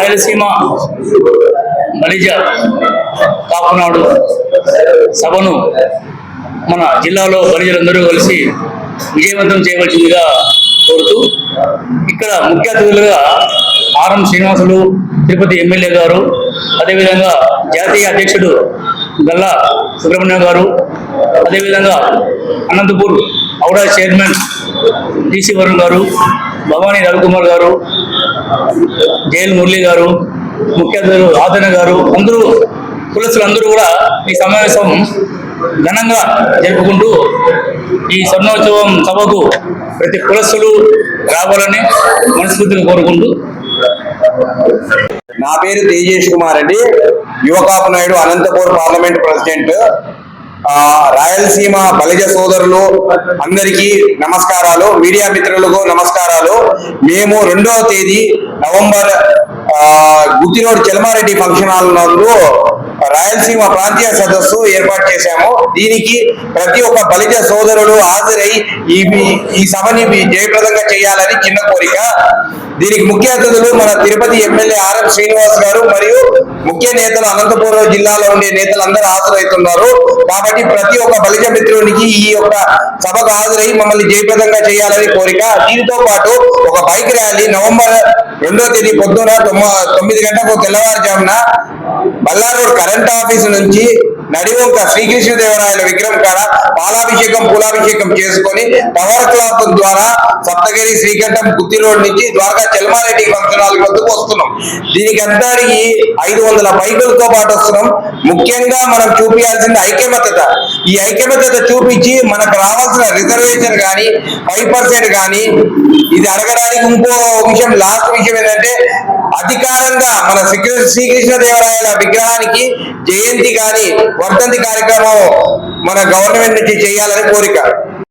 రాయలసీమ బలిజ కాపునాడు సభను మన జిల్లాలో బలిజలందరూ కలిసి విజయవంతం చేయవలసిందిగా కోరుతూ ఇక్కడ ముఖ్య అతిథులుగా ఆర్ఎం శ్రీనివాసులు తిరుపతి ఎమ్మెల్యే గారు అదేవిధంగా జాతీయ అధ్యక్షుడు గల్లా సుబ్రహ్మణ్యం గారు అదేవిధంగా అనంతపూర్ హౌడా చైర్మన్ డిసి వరుణ్ గారు భవానీ రవికుమార్ గారు జైల్ మురళి గారు ముఖ్య అతిథులు ఆదరణ గారు అందరూ కులస్తులు అందరూ కూడా ఈ సమావేశం ఘనంగా జరుపుకుంటూ ఈ స్వర్ణోత్సవం సభకు ప్రతి కులస్తులు రావాలని మనస్ఫూర్తిగా కోరుకుంటూ. నా పేరు తేజేష్ కుమార్ రెడ్డి యువకాపు నాయుడు అనంతపూర్ పార్లమెంట్ ప్రెసిడెంట్. రాయలసీమ బలిజ సోదరులు అందరికీ నమస్కారాలు. మీడియా మిత్రులకు నమస్కారాలు. మేము రెండవ తేదీ నవంబర్ గుత్తినోడు చెలమారెడ్డి ఫంక్షన్ హాల్ నందు రాయలసీమ ప్రాంతీయ సదస్సు ఏర్పాటు చేశాము. దీనికి ప్రతి ఒక్క బలిజ సోదరుడు హాజరై ఈ ఈ సభని జయప్రదంగా చేయాలని చిన్న కోరిక. దీనికి ముఖ్య అతిథులు మన తిరుపతి ఎమ్మెల్యే ఆర్ఎం శ్రీనివాస్ గారు మరియు ముఖ్య నేతలు అనంతపురం జిల్లాలో ఉండే నేతలు అందరూ హాజరవుతున్నారు. కాబట్టి ప్రతి ఒక్క బలిజ మిత్రునికి ఈ యొక్క సభకు హాజరై మమ్మల్ని జయప్రదంగా చేయాలని కోరిక. దీనితో పాటు ఒక బైక్ ర్యాలీ నవంబర్ రెండో తేదీ పొద్దున తొమ్మిది గంటలకు తెల్లవారుజామున బల్లారోడ్ రోడ్ కరెంట్ ఆఫీస్ నుంచి నడివంక శ్రీకృష్ణదేవరాయల విగ్రహం కాడ పాలాభిషేకం పూలాభిషేకం చేసుకొని టవర్ క్లాక్ ద్వారా సప్తగిరి శ్రీకంఠం గుత్తి రోడ్ నుంచి ద్వారకా చెల్మారెడ్డి ఫంక్షన్ హాల్ వద్దకు వస్తున్నాం. దీనికి అందరికి ఐదు వందల బైకులతో పాటు వస్తున్నాం. ముఖ్యంగా మనం చూపించాల్సింది ఐక్యమత్యత. ఈ ఐక్యమత్యత చూపించి మనకు రావాల్సిన రిజర్వేషన్ కానీ ఫైవ్ పర్సెంట్ కానీ ఇది అడగడానికి ఇంకో విషయం లాస్ట్ విషయం ఏంటంటే అధికారంగా మన శ్రీ- శ్రీకృష్ణదేవరాయల విగ్రహానికి జయంతి కానీ వర్ధంతి కార్యక్రమం మన గవర్నమెంట్ నుంచి చేయాలని కోరిక.